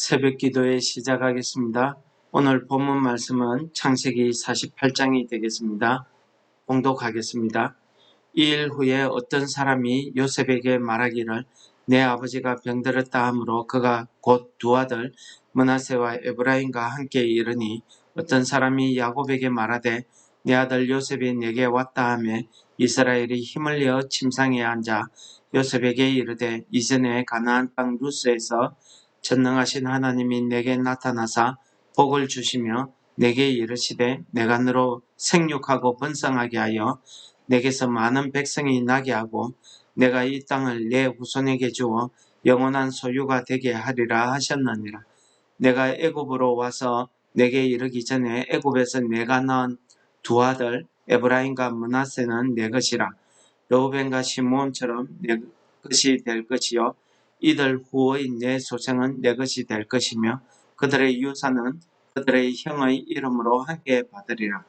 새벽 기도에 시작하겠습니다. 오늘 본문 말씀은 창세기 48장이 되겠습니다. 공독하겠습니다. 이 일 후에 어떤 사람이 요셉에게 말하기를 내 아버지가 병들었다 하므로 그가 곧 두 아들 문하세와 에브라임과 함께 이르니 어떤 사람이 야곱에게 말하되 내 아들 요셉이 내게 왔다 하며 이스라엘이 힘을 내어 침상에 앉아 요셉에게 이르되 이전에 가나안 땅 루스에서 전능하신 하나님이 내게 나타나사 복을 주시며 내게 이르시되 내가 너로 생육하고 번성하게 하여 내게서 많은 백성이 나게 하고 내가 이 땅을 내 후손에게 주어 영원한 소유가 되게 하리라 하셨느니라. 내가 애굽으로 와서 내게 이르기 전에 애굽에서 내가 낳은 두 아들 에브라임과 문하세는 내 것이라. 여우벤과 시므온처럼 내 것이 될 것이요 이들 후의 내 소생은 내 것이 될 것이며 그들의 유산은 그들의 형의 이름으로 함께 받으리라.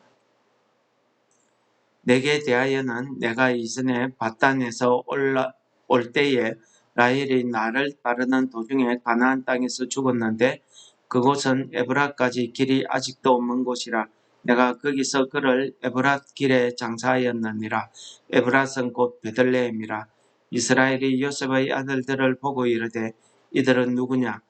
내게 대하여는 내가 이전에 바단에서 올라, 올 때에 라헬이 나를 따르는 도중에 가나안 땅에서 죽었는데 그곳은 에브라까지 길이 아직도 먼 곳이라 내가 거기서 그를 에브랏 길에 장사하였느니라 에브랏은 곧 베들레헴이라 이스라엘이 요셉의 아들들을 보고 이르되 이들은 누구냐?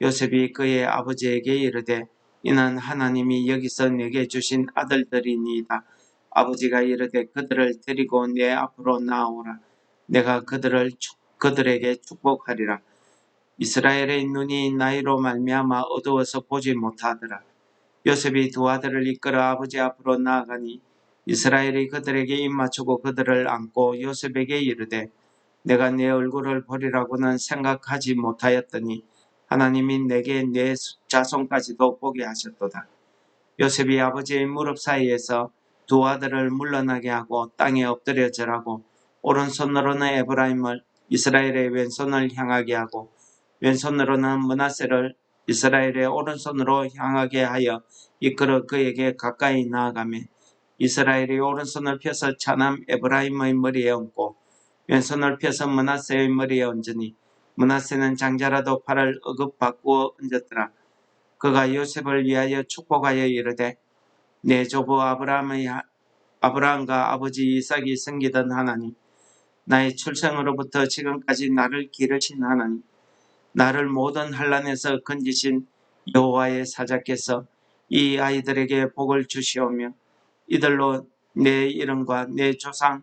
요셉이 그의 아버지에게 이르되 이는 하나님이 여기서 내게 주신 아들들이니이다. 아버지가 이르되 그들을 데리고 내 앞으로 나오라. 내가 그들을 축- 그들에게 축복하리라. 이스라엘의 눈이 나이로 말미암아 어두워서 보지 못하더라. 요셉이 두 아들을 이끌어 아버지 앞으로 나아가니 이스라엘이 그들에게 입맞추고 그들을 안고 요셉에게 이르되 내가 내 얼굴을 보리라고는 생각하지 못하였더니 하나님이 내게 내 자손까지도 보게 하셨도다. 요셉이 아버지의 무릎 사이에서 두 아들을 물러나게 하고 땅에 엎드려 절하고 오른손으로는 에브라임을 이스라엘의 왼손을 향하게 하고 왼손으로는 문하세를 이스라엘의 오른손으로 향하게 하여 이끌어 그에게 가까이 나아가며 이스라엘이 오른손을 펴서 차남 에브라임의 머리에 얹고 왼손을 펴서 문하세의 머리에 얹으니 문하세는 장자라도 팔을 어긋 바꾸어 얹었더라. 그가 요셉을 위하여 축복하여 이르되 내 조부 아브라함의 하- 아브라함과 아버지 이삭이 섬기던 하나님 나의 출생으로부터 지금까지 나를 기르신 하나님 나를 모든 환란에서 건지신 여호와의 사자께서 이 아이들에게 복을 주시오며 이들로 내 이름과 내 조상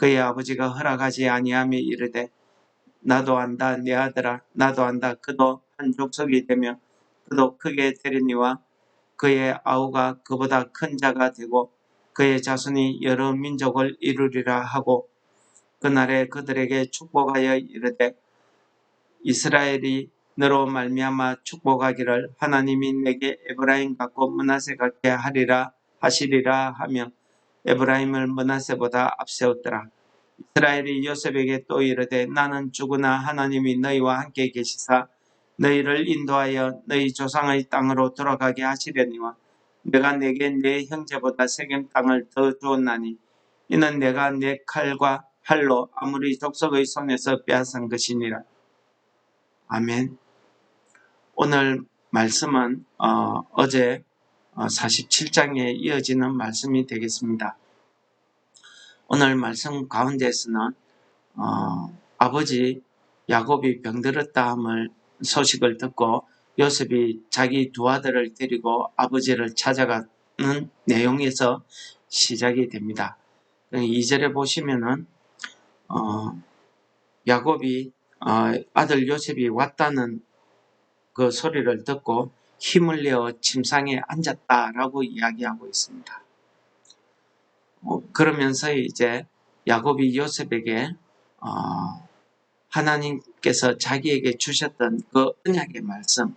그의 아버지가 허락하지 아니하며 이르되 나도 안다 내 아들아. 나도 안다. 그도 한 족속이 되며 그도 크게 되리니와 그의 아우가 그보다 큰 자가 되고 그의 자손이 여러 민족을 이루리라 하고 그날에 그들에게 축복하여 이르되 이스라엘이 너로 말미암아 축복하기를 하나님이 내게 에브라임 같고 문하세 같게 하리라 하시리라 하며 에브라임을 문하세보다 앞세웠더라. 이스라엘이 요셉에게 또 이르되 나는 죽으나 하나님이 너희와 함께 계시사 너희를 인도하여 너희 조상의 땅으로 돌아가게 하시려니와 내가 내게 내 형제보다 세겜 땅을 더 주었나니 이는 내가 내 칼과 활로 아무리 족속의 손에서 빼앗은 것이니라. 아멘. 오늘 말씀은 어, 제 47장에 이어지는 말씀이 되겠습니다. 오늘 말씀 가운데에서는 어, 아버지 야곱이 병들었다 함을 소식을 듣고 요셉이 자기 두 아들을 데리고 아버지를 찾아가는 내용에서 시작이 됩니다. 2절에 보시면은 어, 야곱이 어, 아들 요셉이 왔다는 그 소리를 듣고 힘을 내어 침상에 앉았다라고 이야기하고 있습니다. 어, 그러면서 이제 야곱이 요셉에게 어, 하나님께서 자기에게 주셨던 그 언약의 말씀,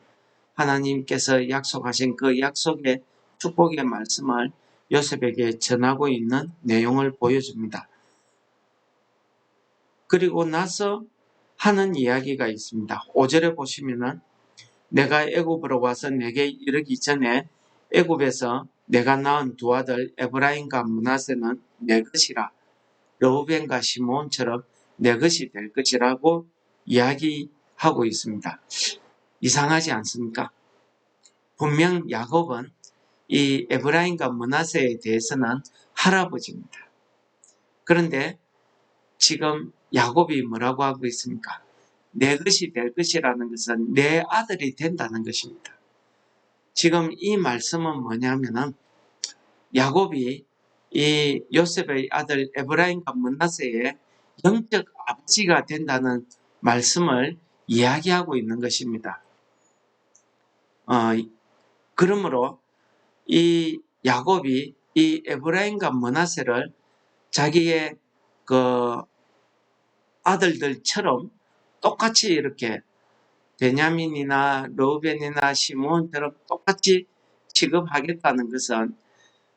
하나님께서 약속하신 그 약속의 축복의 말씀을 요셉에게 전하고 있는 내용을 보여줍니다. 그리고 나서 하는 이야기가 있습니다. 5절에 보시면은 내가 애굽으로 와서 내게 이르기 전에 애굽에서 내가 낳은 두 아들 에브라임과 문하세는 내 것이라 러우벤과 시몬처럼 내 것이 될 것이라고 이야기하고 있습니다. 이상하지 않습니까? 분명 야곱은 이 에브라임과 문하세에 대해서는 할아버지입니다. 그런데 지금 야곱이 뭐라고 하고 있습니까? 내 것이 될 것이라는 것은 내 아들이 된다는 것입니다. 지금 이 말씀은 뭐냐면은 야곱이 이 요셉의 아들 에브라임과 문나세의 영적 아버지가 된다는 말씀을 이야기하고 있는 것입니다. 어, 그러므로 이 야곱이 이 에브라임과 문하세를 자기의 그 아들들처럼 똑같이 이렇게 베냐민이나 로벤이나 시몬처럼 똑같이 취급하겠다는 것은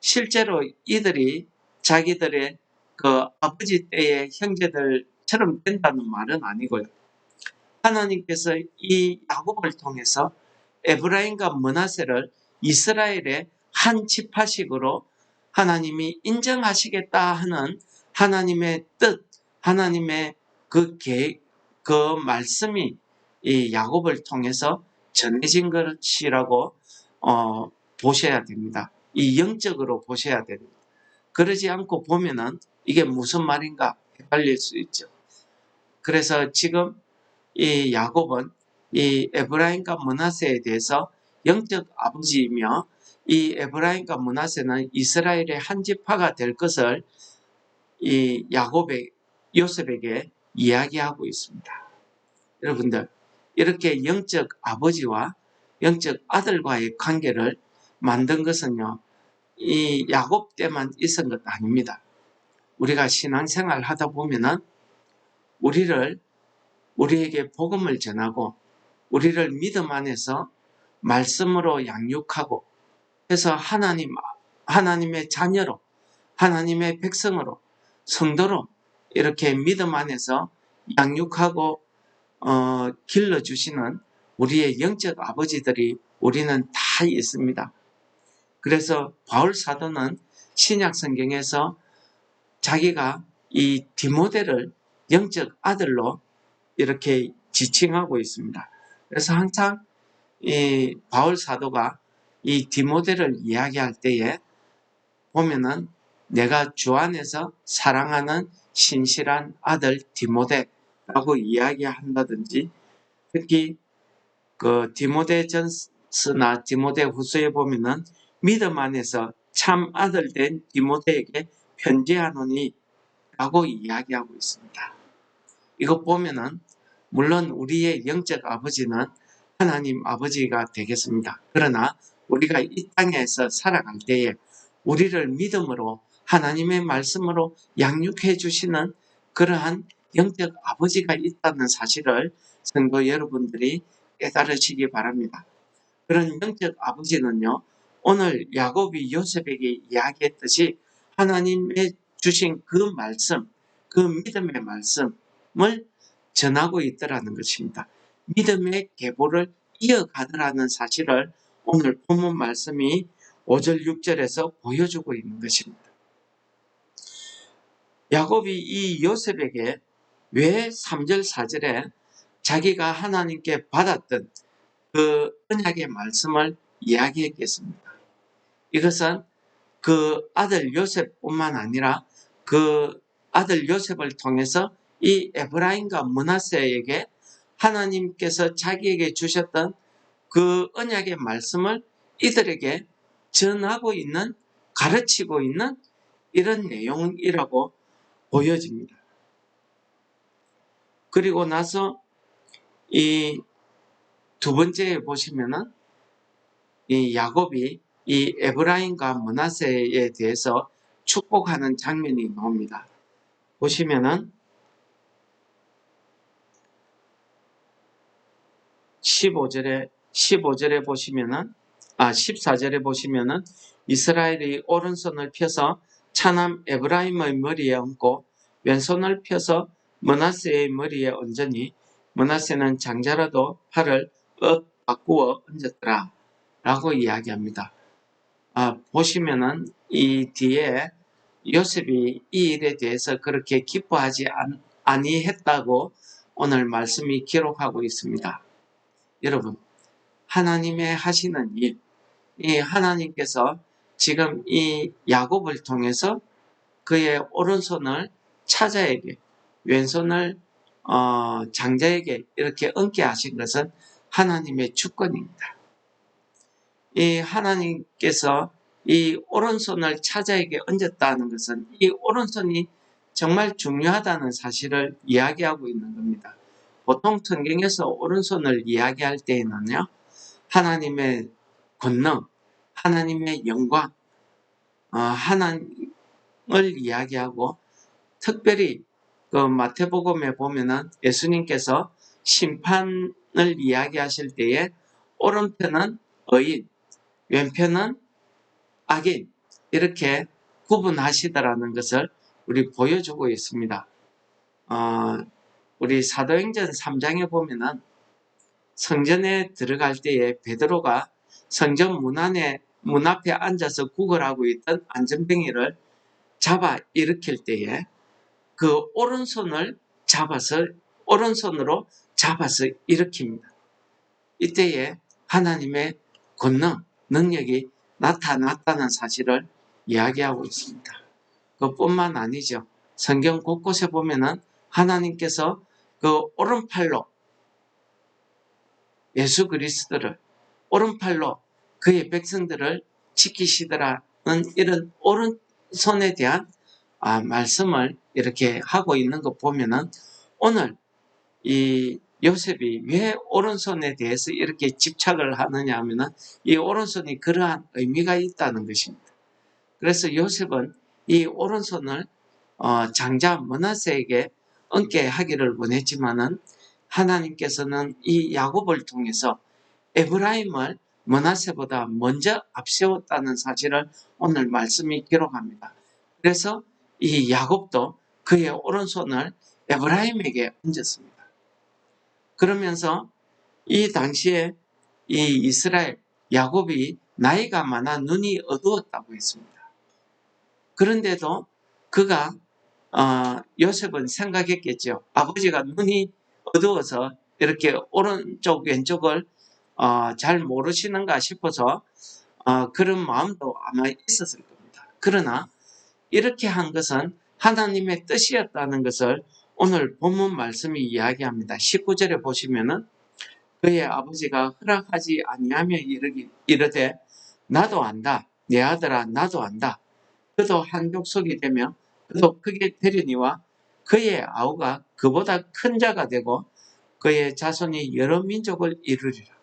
실제로 이들이 자기들의 그 아버지 때의 형제들처럼 된다는 말은 아니고요. 하나님께서 이 야곱을 통해서 에브라임과 문하세를 이스라엘의 한 지파식으로 하나님이 인정하시겠다 하는 하나님의 뜻, 하나님의 그 계획, 그 말씀이 이 야곱을 통해서 전해진 것이라고 어, 보셔야 됩니다. 이 영적으로 보셔야 됩니다. 그러지 않고 보면은 이게 무슨 말인가 헷갈릴 수 있죠. 그래서 지금 이 야곱은 이 에브라임과 문하세에 대해서 영적 아버지이며 이 에브라임과 문하세는 이스라엘의 한 지파가 될 것을 이 야곱의 요셉에게 이야기하고 있습니다. 여러분들 이렇게 영적 아버지와 영적 아들과의 관계를 만든 것은요. 이 야곱 때만 있은 것도 아닙니다. 우리가 신앙생활 하다 보면은 우리를 우리에게 복음을 전하고 우리를 믿음 안에서 말씀으로 양육하고 해서 하나님 하나님의 자녀로 하나님의 백성으로 성도로 이렇게 믿음 안에서 양육하고 어, 길러주시는 우리의 영적 아버지들이 우리는 다 있습니다. 그래서 바울 사도는 신약 성경에서 자기가 이 디모데를 영적 아들로 이렇게 지칭하고 있습니다. 그래서 항상 이 바울 사도가 이 디모데를 이야기할 때에 보면은 내가 주 안에서 사랑하는 신실한 아들 디모데라고 이야기한다든지 특히 그 디모데 전스나 디모데 후서에 보면은 믿음 안에서 참 아들 된 디모데에게 편지하노니 라고 이야기하고 있습니다. 이거 보면은 물론 우리의 영적 아버지는 하나님 아버지가 되겠습니다. 그러나 우리가 이 땅에서 살아갈 때에 우리를 믿음으로 하나님의 말씀으로 양육해 주시는 그러한 영적 아버지가 있다는 사실을 성도 여러분들이 깨달으시기 바랍니다. 그런 영적 아버지는요, 오늘 야곱이 요셉에게 이야기했듯이 하나님의 주신 그 말씀, 그 믿음의 말씀을 전하고 있더라는 것입니다. 믿음의 계보를 이어가더라는 사실을 오늘 본문 말씀이 5절 6절에서 보여주고 있는 것입니다. 야곱이 이 요셉에게 왜 3절 4절에 자기가 하나님께 받았던 그 언약의 말씀을 이야기했겠습니다. 이것은 그 아들 요셉뿐만 아니라 그 아들 요셉을 통해서 이 에브라임과 문하세에게 하나님께서 자기에게 주셨던 그 언약의 말씀을 이들에게 전하고 있는 가르치고 있는 이런 내용이라고 보여집니다. 그리고 나서 이 두 번째에 보시면은 이 야곱이 이 에브라임과 문하세에 대해서 축복하는 장면이 나옵니다. 보시면은 15절에 15절에 보시면은 아 14절에 보시면은 이스라엘이 오른손을 펴서 차남 에브라임의 머리에 얹고 왼손을 펴서 머나세의 머리에 얹으니 머나세는 장자라도 팔을 엇 바꾸어 얹었더라 라고 이야기합니다. 아, 보시면은 이 뒤에 요셉이 이 일에 대해서 그렇게 기뻐하지 않, 아니했다고 오늘 말씀이 기록하고 있습니다. 여러분, 하나님의 하시는 일, 이 하나님께서 지금 이 야곱을 통해서 그의 오른손을 차자에게, 왼손을 어, 장자에게 이렇게 얹게 하신 것은 하나님의 주권입니다. 이 하나님께서 이 오른손을 차자에게 얹었다는 것은 이 오른손이 정말 중요하다는 사실을 이야기하고 있는 겁니다. 보통 성경에서 오른손을 이야기할 때에는요, 하나님의 권능, 하나님의 영광, 어, 하나님을 이야기하고 특별히 그 마태복음에 보면은 예수님께서 심판을 이야기하실 때에 오른편은 의인, 왼편은 악인 이렇게 구분하시더라는 것을 우리 보여주고 있습니다. 어, 우리 사도행전 3장에 보면은 성전에 들어갈 때에 베드로가 성전 문 안에 문 앞에 앉아서 구걸하고 있던 안전뱅이를 잡아 일으킬 때에 그 오른손을 잡아서 오른손으로 잡아서 일으킵니다. 이때에 하나님의 권능, 능력이 나타났다는 사실을 이야기하고 있습니다. 그뿐만 아니죠. 성경 곳곳에 보면은 하나님께서 그 오른팔로 예수 그리스도를 오른팔로 그의 백성들을 지키시더라는 이런 오른손에 대한 아, 말씀을 이렇게 하고 있는 거 보면은 오늘 이 요셉이 왜 오른손에 대해서 이렇게 집착을 하느냐 하면은 이 오른손이 그러한 의미가 있다는 것입니다. 그래서 요셉은 이 오른손을 어, 장자 머나세에게 얹게 하기를 원했지만은 하나님께서는 이 야곱을 통해서 에브라임을 머나세보다 먼저 앞세웠다는 사실을 오늘 말씀이 기록합니다. 그래서 이 야곱도 그의 오른손을 에브라임에게 얹었습니다. 그러면서 이 당시에 이 이스라엘 야곱이 나이가 많아 눈이 어두웠다고 했습니다. 그런데도 그가 어, 요셉은 생각했겠죠. 아버지가 눈이 어두워서 이렇게 오른쪽 왼쪽을 어, 잘 모르시는가 싶어서 어, 그런 마음도 아마 있었을 겁니다. 그러나 이렇게 한 것은 하나님의 뜻이었다는 것을 오늘 본문 말씀이 이야기합니다. 19절에 보시면은 그의 아버지가 허락하지 아니하며 이르기, 이르되 나도 안다. 내 아들아 나도 안다. 그도 한 족속이 되며 그도 크게 되리니와 그의 아우가 그보다 큰 자가 되고 그의 자손이 여러 민족을 이루리라.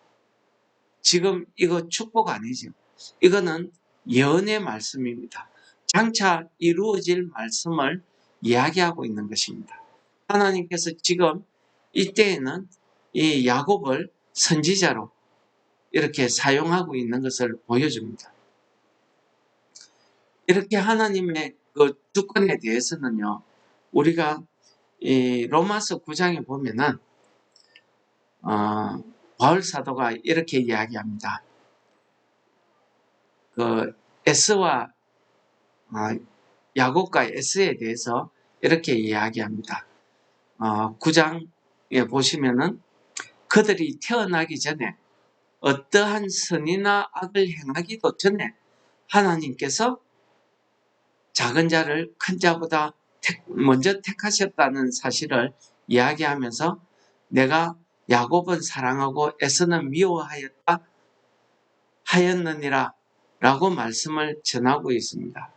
지금 이거 축복 아니죠. 이거는 예언의 말씀입니다. 장차 이루어질 말씀을 이야기하고 있는 것입니다. 하나님께서 지금 이때에는 이 야곱을 선지자로 이렇게 사용하고 있는 것을 보여줍니다. 이렇게 하나님의 그 주권에 대해서는요, 우리가 이 로마서 9장에 보면은, 어, 바울 사도가 이렇게 이야기합니다. 그 에스와 어, 야곱과 에스에 대해서 이렇게 이야기합니다. 어, 9장에 보시면은 그들이 태어나기 전에 어떠한 선이나 악을 행하기도 전에 하나님께서 작은 자를 큰 자보다 먼저 택하셨다는 사실을 이야기하면서 내가 야곱은 사랑하고 에서는 미워하였다 하였느니라 라고 말씀을 전하고 있습니다.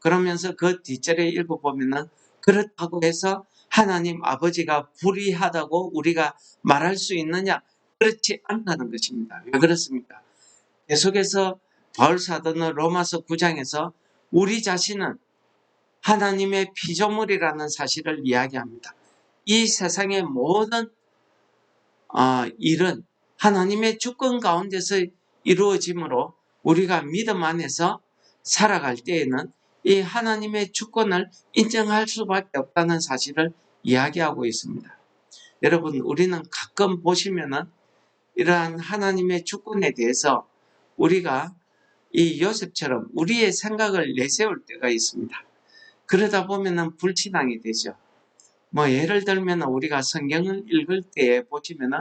그러면서 그 뒷절에 읽어보면은 그렇다고 해서 하나님 아버지가 불의하다고 우리가 말할 수 있느냐? 그렇지 않다는 것입니다. 왜 그렇습니까? 계속해서 바울 사도는 로마서 9장에서 우리 자신은 하나님의 피조물이라는 사실을 이야기합니다. 이 세상의 모든 어, 일은 하나님의 주권 가운데서 이루어지므로 우리가 믿음 안에서 살아갈 때에는 이 하나님의 주권을 인정할 수밖에 없다는 사실을 이야기하고 있습니다. 여러분, 우리는 가끔 보시면은 이러한 하나님의 주권에 대해서 우리가 이 요셉처럼 우리의 생각을 내세울 때가 있습니다. 그러다 보면은 불신앙이 되죠. 뭐 예를 들면 우리가 성경을 읽을 때에 보시면은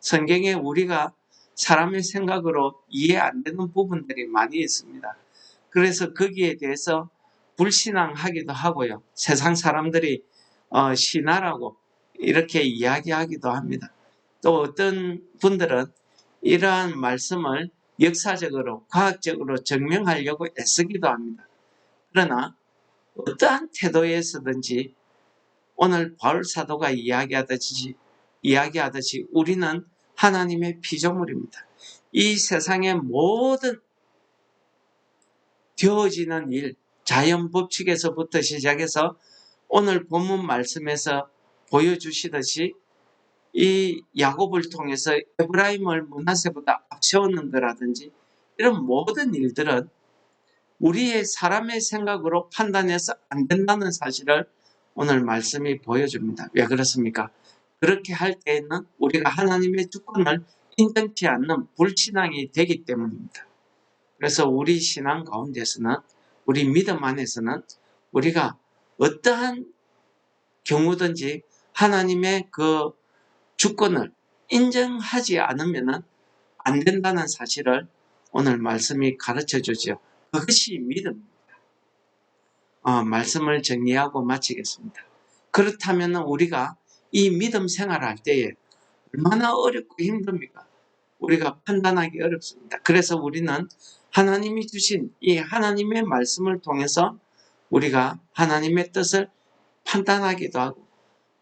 성경에 우리가 사람의 생각으로 이해 안 되는 부분들이 많이 있습니다. 그래서 거기에 대해서 불신앙하기도 하고요. 세상 사람들이 어, 신하라고 이렇게 이야기하기도 합니다. 또 어떤 분들은 이러한 말씀을 역사적으로, 과학적으로 증명하려고 애쓰기도 합니다. 그러나 어떠한 태도에서든지 오늘 바울 사도가 이야기하듯이, 이야기하듯이 우리는 하나님의 피조물입니다. 이 세상의 모든 되어지는 일, 자연 법칙에서부터 시작해서 오늘 본문 말씀에서 보여주시듯이 이 야곱을 통해서 에브라임을 문하세보다 앞세우는 거라든지 이런 모든 일들은 우리의 사람의 생각으로 판단해서 안 된다는 사실을 오늘 말씀이 보여줍니다. 왜 그렇습니까? 그렇게 할 때에는 우리가 하나님의 주권을 인정치 않는 불신앙이 되기 때문입니다. 그래서 우리 신앙 가운데서는 우리 믿음 안에서는 우리가 어떠한 경우든지 하나님의 그 주권을 인정하지 않으면 안 된다는 사실을 오늘 말씀이 가르쳐 주죠. 그것이 믿음입니다. 어, 말씀을 정리하고 마치겠습니다. 그렇다면 우리가 이 믿음 생활할 때에 얼마나 어렵고 힘듭니까? 우리가 판단하기 어렵습니다. 그래서 우리는 하나님이 주신 이 하나님의 말씀을 통해서 우리가 하나님의 뜻을 판단하기도 하고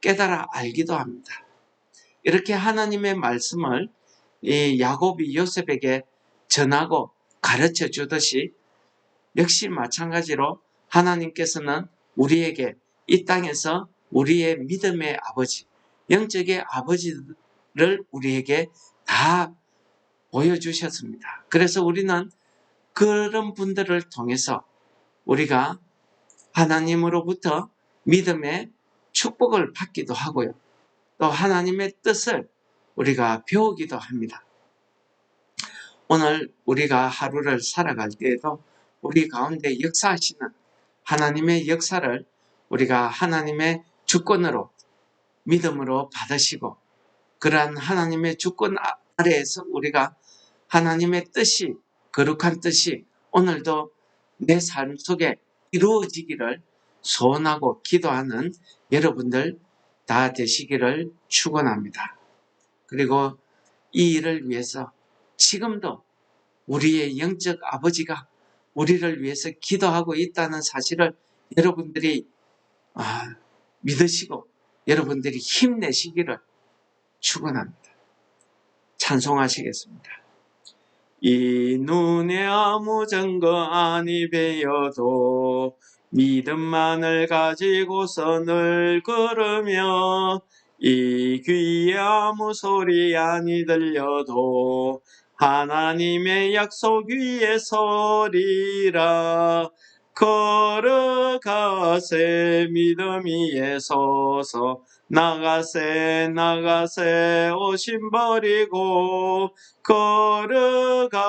깨달아 알기도 합니다. 이렇게 하나님의 말씀을 이 야곱이 요셉에게 전하고 가르쳐 주듯이 역시 마찬가지로 하나님께서는 우리에게 이 땅에서 우리의 믿음의 아버지, 영적의 아버지를 우리에게 다 보여주셨습니다. 그래서 우리는 그런 분들을 통해서 우리가 하나님으로부터 믿음의 축복을 받기도 하고요. 또 하나님의 뜻을 우리가 배우기도 합니다. 오늘 우리가 하루를 살아갈 때에도 우리 가운데 역사하시는 하나님의 역사를 우리가 하나님의 주권으로 믿음으로 받으시고 그러한 하나님의 주권 아래에서 우리가 하나님의 뜻이 거룩한 뜻이 오늘도 내 삶 속에 이루어지기를 소원하고 기도하는 여러분들 다 되시기를 축원합니다. 그리고 이 일을 위해서 지금도 우리의 영적 아버지가 우리를 위해서 기도하고 있다는 사실을 여러분들이 아, 믿으시고 여러분들이 힘내시기를 축원합니다. 찬송하시겠습니다. 이 눈에 아무 증거 아니 배어도 믿음만을 가지고서 늘 걸으며 이 귀에 아무 소리 아니 들려도 하나님의 약속 위에 서리라. 걸어가세 믿음 위에 서서 나가세 나가세. 오심 버리고 걸어가세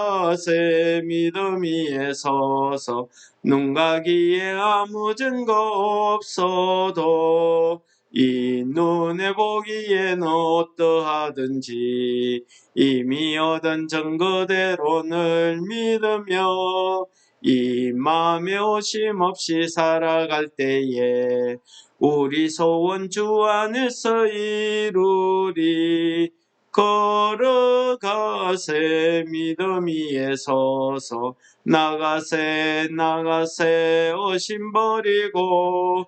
믿음 위에 서서 눈 가기에 아무 증거 없어도 이 눈에 보기엔 어떠하든지 이미 얻은 증거대로 늘 믿으며 이 마음에 오심 없이 살아갈 때에 우리 소원 주 안에서 이루리 걸어가세 믿음 위에 서서 나가세 나가세 오심 버리고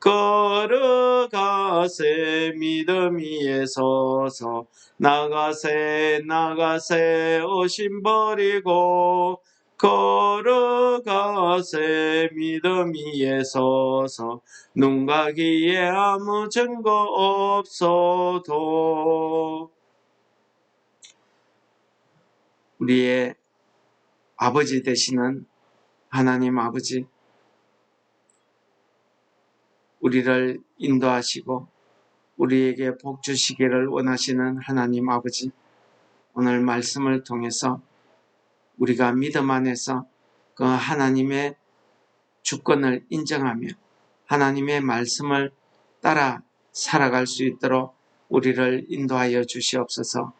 걸어가세 믿음 위에 서서 나가세 나가세. 오심 버리고 걸어가세 믿음 위에 서서 눈 가기에 아무 증거 없어도. 우리의 아버지 되시는 하나님 아버지 우리를 인도하시고 우리에게 복 주시기를 원하시는 하나님 아버지 오늘 말씀을 통해서 우리가 믿음 안에서 그 하나님의 주권을 인정하며 하나님의 말씀을 따라 살아갈 수 있도록 우리를 인도하여 주시옵소서.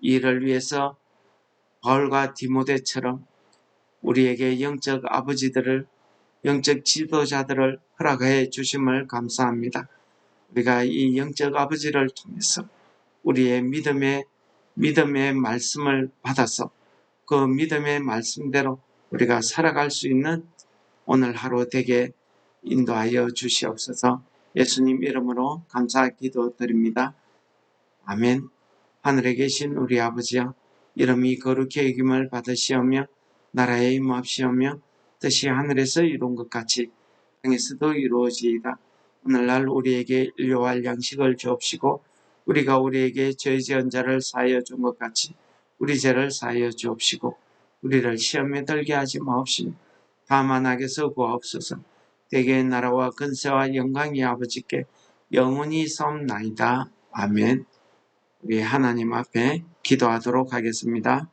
이를 위해서 바울과 디모데처럼 우리에게 영적 아버지들을 영적 지도자들을 허락해 주심을 감사합니다. 우리가 이 영적 아버지를 통해서 우리의 믿음의 믿음의 말씀을 받아서 그 믿음의 말씀대로 우리가 살아갈 수 있는 오늘 하루 되게 인도하여 주시옵소서. 예수님 이름으로 감사 기도 드립니다. 아멘. 하늘에 계신 우리 아버지여 이름이 거룩히 여김을 받으시오며 나라에 임합시오며 뜻이 하늘에서 이룬 것 같이 땅에서도 이루어지이다. 오늘날 우리에게 일용할 양식을 주옵시고 우리가 우리에게 죄 지은 자를 사하여 준 것 같이 우리 죄를 사하여 주옵시고 우리를 시험에 들게 하지 마옵시며 다만 악에서 구하옵소서 대개의 나라와 근세와 영광이 아버지께 영원히 섬나이다. 아멘 우리 하나님 앞에 기도하도록 하겠습니다.